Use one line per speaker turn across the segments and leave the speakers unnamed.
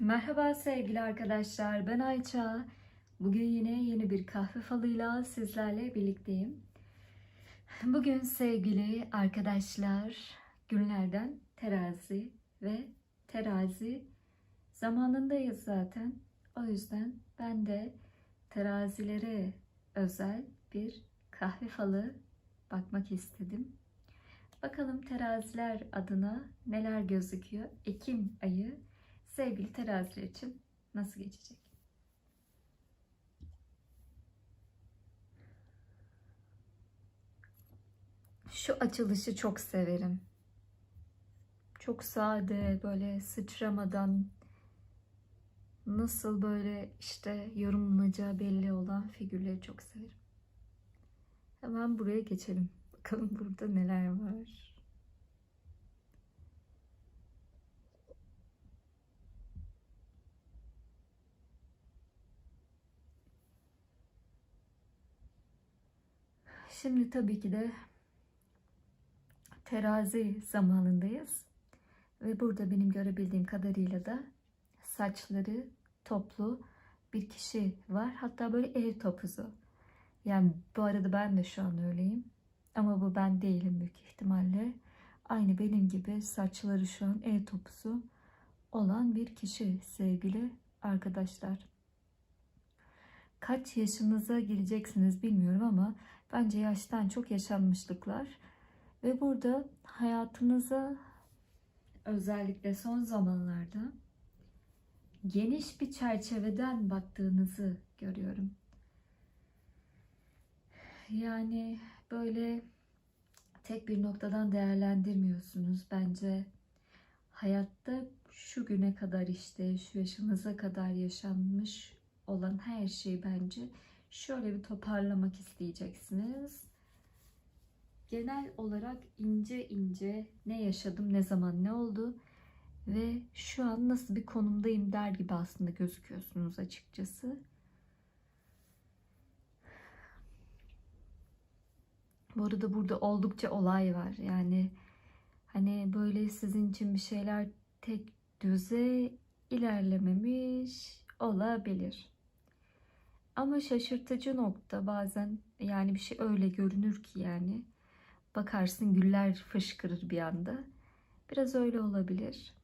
Merhaba sevgili arkadaşlar, ben Ayça. Bugün yine yeni bir kahve falıyla sizlerle birlikteyim. Bugün sevgili arkadaşlar, günlerden terazi ve terazi zamanındayız zaten. O yüzden ben de terazilere özel bir kahve falı bakmak istedim. Bakalım teraziler adına neler gözüküyor? Ekim ayı sevgili teraziler için nasıl geçecek? Şu açılışı çok severim. Çok sade, böyle sıçramadan nasıl böyle işte yorumlanacağı belli olan figürleri çok severim. Hemen buraya geçelim. Bakalım burada neler var. Şimdi tabii ki de terazi zamanındayız. Ve burada benim görebildiğim kadarıyla da saçları toplu bir kişi var. Hatta böyle ev topuzu. Yani bu arada ben de şu an öyleyim. Ama bu ben değilim büyük ihtimalle. Aynı benim gibi saçları şu an ev topuzu olan bir kişi sevgili arkadaşlar. Kaç yaşınıza gireceksiniz bilmiyorum ama bence yaştan çok yaşanmışlıklar. Ve burada hayatınıza özellikle son zamanlarda geniş bir çerçeveden baktığınızı görüyorum. Yani böyle tek bir noktadan değerlendirmiyorsunuz. Bence hayatta şu güne kadar işte şu yaşınıza kadar yaşanmış olan her şeyi bence şöyle bir toparlamak isteyeceksiniz. Genel olarak ince ince ne yaşadım, ne zaman, ne oldu ve şu an nasıl bir konumdayım der gibi aslında gözüküyorsunuz açıkçası. Bu arada burada oldukça olay var. Yani hani böyle sizin için bir şeyler tek düze ilerlememiş olabilir. Ama şaşırtıcı nokta bazen yani bir şey öyle görünür ki yani bakarsın güller fışkırır bir anda. Biraz öyle olabilir.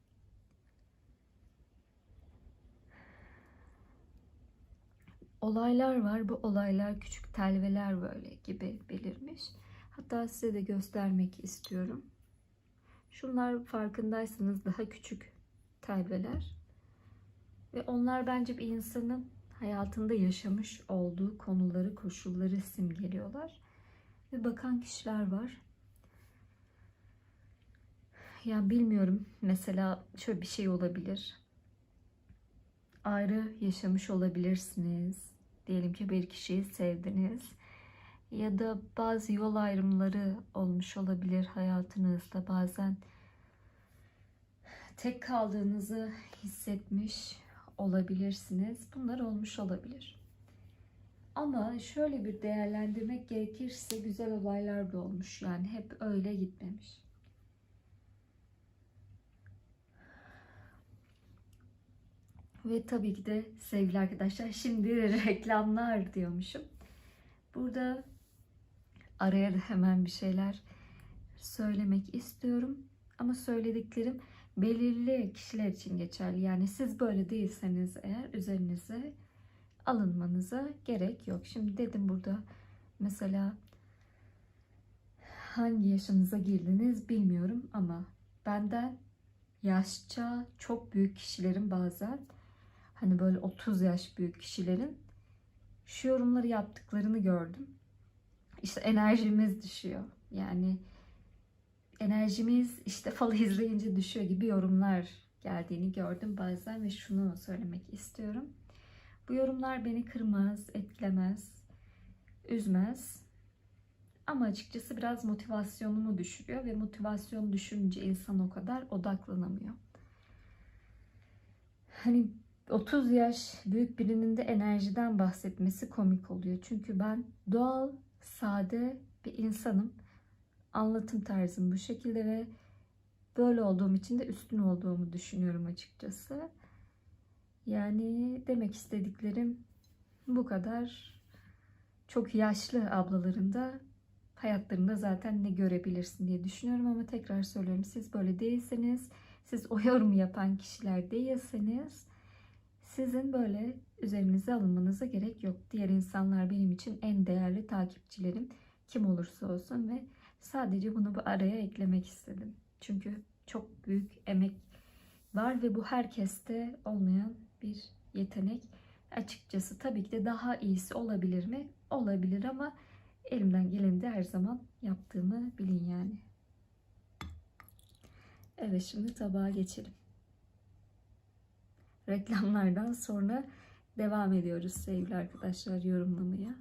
Olaylar var. Bu olaylar küçük telveler böyle gibi belirmiş. Hatta size de göstermek istiyorum. Şunlar farkındaysanız daha küçük telveler. Ve onlar bence bir insanın hayatında yaşamış olduğu konuları, koşulları simgeliyorlar. Ve bakan kişiler var. Ya bilmiyorum. Mesela şöyle bir şey olabilir. Ayrı yaşamış olabilirsiniz. Diyelim ki bir kişiyi sevdiniz. Ya da bazı yol ayrımları olmuş olabilir hayatınızda. Bazen tek kaldığınızı hissetmiş olabilirsiniz. Bunlar olmuş olabilir. Ama şöyle bir değerlendirmek gerekirse güzel olaylar da olmuş. Yani hep öyle gitmemiş. Ve tabii ki de sevgili arkadaşlar şimdi reklamlar diyormuşum. Burada araya da hemen bir şeyler söylemek istiyorum. Ama söylediklerim belirli kişiler için geçerli. Yani siz böyle değilseniz eğer üzerinize alınmanıza gerek yok. Şimdi dedim burada mesela hangi yaşınıza girdiniz bilmiyorum ama benden yaşça çok büyük kişilerin bazen hani böyle 30 yaş büyük kişilerin şu yorumları yaptıklarını gördüm. İşte enerjimiz düşüyor. Yani enerjimiz işte falı izleyince düşüyor gibi yorumlar geldiğini gördüm bazen ve şunu söylemek istiyorum. Bu yorumlar beni kırmaz, etkilemez, üzmez. Ama açıkçası biraz motivasyonumu düşürüyor ve motivasyon düşünce insan o kadar odaklanamıyor. Hani 30 yaş büyük birinin de enerjiden bahsetmesi komik oluyor. Çünkü ben doğal, sade bir insanım. Anlatım tarzım bu şekilde ve böyle olduğum için de üstün olduğumu düşünüyorum açıkçası. Yani demek istediklerim bu kadar. Çok yaşlı ablalarında hayatlarında zaten ne görebilirsin diye düşünüyorum ama tekrar söylüyorum siz böyle değilseniz siz o yorumu yapan kişiler değilseniz sizin böyle üzerinize alınmanıza gerek yok. Diğer insanlar benim için en değerli takipçilerim kim olursa olsun ve sadece bunu bu araya eklemek istedim. Çünkü çok büyük emek var ve bu herkeste olmayan bir yetenek. Açıkçası tabii ki de daha iyisi olabilir mi? Olabilir ama elimden geleni de her zaman yaptığımı bilin yani. Evet şimdi tabağa geçelim. Reklamlardan sonra devam ediyoruz sevgili arkadaşlar yorumlamaya.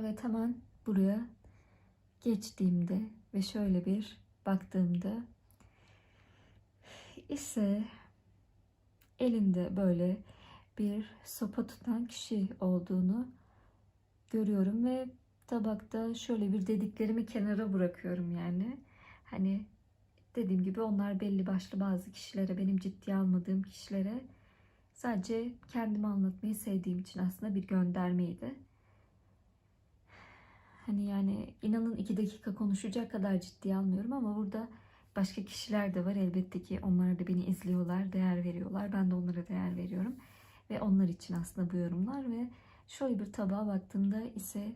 Evet hemen buraya geçtiğimde ve şöyle bir baktığımda ise elinde böyle bir sopa tutan kişi olduğunu görüyorum ve tabakta şöyle bir dediklerimi kenara bırakıyorum yani. Hani dediğim gibi onlar belli başlı bazı kişilere, benim ciddiye almadığım kişilere sadece kendimi anlatmayı sevdiğim için aslında bir göndermeydi. Hani yani inanın iki dakika konuşacak kadar ciddiye almıyorum ama burada başka kişiler de var. Elbette ki onlar da beni izliyorlar, değer veriyorlar. Ben de onlara değer veriyorum. Ve onlar için aslında bu yorumlar ve şöyle bir tabağa baktığımda ise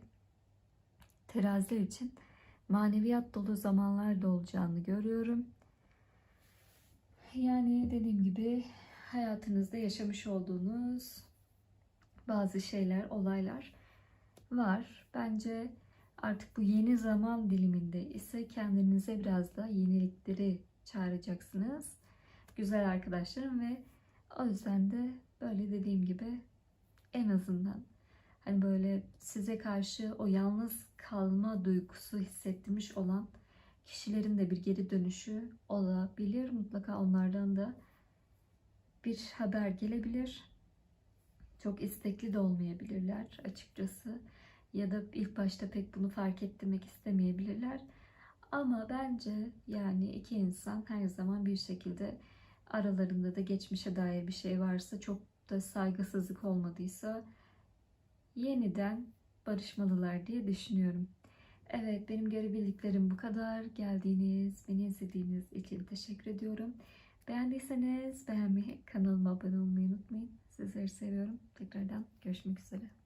teraziler için maneviyat dolu zamanlar da olacağını görüyorum. Yani dediğim gibi hayatınızda yaşamış olduğunuz bazı şeyler, olaylar var. Bence artık bu yeni zaman diliminde ise kendinize biraz da yenilikleri çağıracaksınız. Güzel arkadaşlarım ve o yüzden de böyle dediğim gibi en azından hani böyle size karşı o yalnız kalma duygusu hissettirmiş olan kişilerin de bir geri dönüşü olabilir. Mutlaka onlardan da bir haber gelebilir. Çok istekli de olmayabilirler açıkçası. Ya da ilk başta pek bunu fark ettirmek istemeyebilirler. Ama bence yani iki insan her zaman bir şekilde aralarında da geçmişe dair bir şey varsa çok da saygısızlık olmadıysa yeniden barışmalılar diye düşünüyorum. Evet benim görebildiklerim bu kadar. Geldiğiniz, beni izlediğiniz için teşekkür ediyorum. Beğendiyseniz beğenmeyi, kanalıma abone olmayı unutmayın. Sizleri seviyorum. Tekrardan görüşmek üzere.